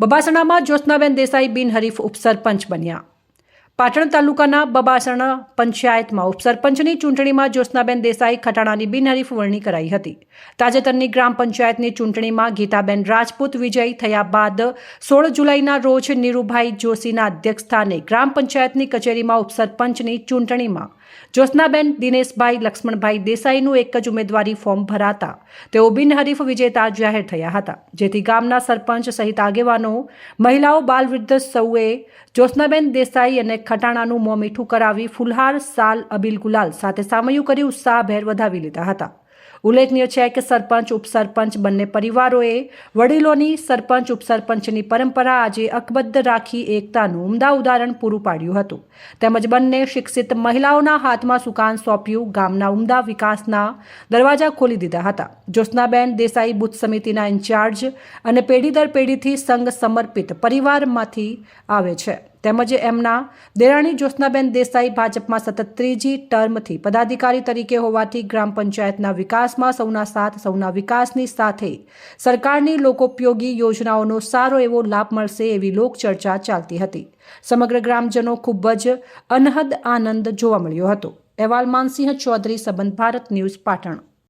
બબાસણામાં જ્યોત્સનાબેન દેસાઈ બિનહરીફ ઉપસરપંચ બન્યા. પાટણ તાલુકાના બબાસણા પંચાયતમાં ઉપસરપંચની ચૂંટણીમાં જ્યોત્સનાબેન દેસાઈ ખટાણાની બિનહરીફ વરણી કરાઈ હતી. તાજેતરની ગ્રામ પંચાયતની ચૂંટણીમાં ગીતાબેન રાજપૂત વિજયી થયા બાદ સોળ જુલાઈના રોજ નીરુભાઈ જોશીના અધ્યક્ષસ્થાને ગ્રામ પંચાયતની કચેરીમાં ઉપસરપંચની ચૂંટણીમાં જ્યોત્સનાબેન દિનેશભાઈ લક્ષ્મણભાઈ દેસાઈનું એક જ ઉમેદવારી ફોર્મ ભરાતા તેઓ બિનહરીફ વિજેતા જાહેર થયા હતા. જેથી ગામના સરપંચ સહિત આગેવાનો, મહિલાઓ બાલ વૃદ્ધ સૌએ જ્યોત્સનાબેન દેસાઈ અને ખટાણાનું મોં મીઠું કરાવી ફુલહાર સાલ અબિલ ગુલાલ સાથે સામયું કરી ઉત્સાહભેર વધાવી લીધા હતા. ઉલ્લેખનીય છે કે સરપંચ, ઉપસરપંચ બંને પરિવારોએ વડીલોની સરપંચ, ઉપસરપંચની પરંપરા આજે અકબદ્ધ રાખી એકતાનું ઉમદા ઉદાહરણ પૂરું પાડ્યું હતું. તેમજ બંને શિક્ષિત મહિલાઓના હાથમાં સુકાન સોંપ્યું, ગામના ઉમદા વિકાસના દરવાજા ખોલી દીધા હતા. જ્યોત્સનાબેન દેસાઈ બુથ સમિતિના ઇન્ચાર્જ અને પેઢી દર પેઢીથી સંઘ સમર્પિત પરિવારમાંથી આવે છે. તેમજ એમના દેરાણી જ્યોત્સનાબેન દેસાઈ ભાજપમાં સતત ત્રીજી ટર્મથી પદાધિકારી તરીકે હોવાથી ગ્રામ પંચાયતના વિકાસમાં સૌના સાથ, સૌના વિકાસની સાથે. સરકારની લોકોપયોગી યોજનાઓનો સારો એવો લાભ મળશે એવી લોકચર્ચા ચાલતી હતી. સમગ્ર ગ્રામજનો ખૂબ જ અનહદ આનંદ જોવા મળ્યો હતો. અહેવાલ માનસિંહ ચૌધરી, સંબંધ ભારત ન્યૂઝ, પાટણ.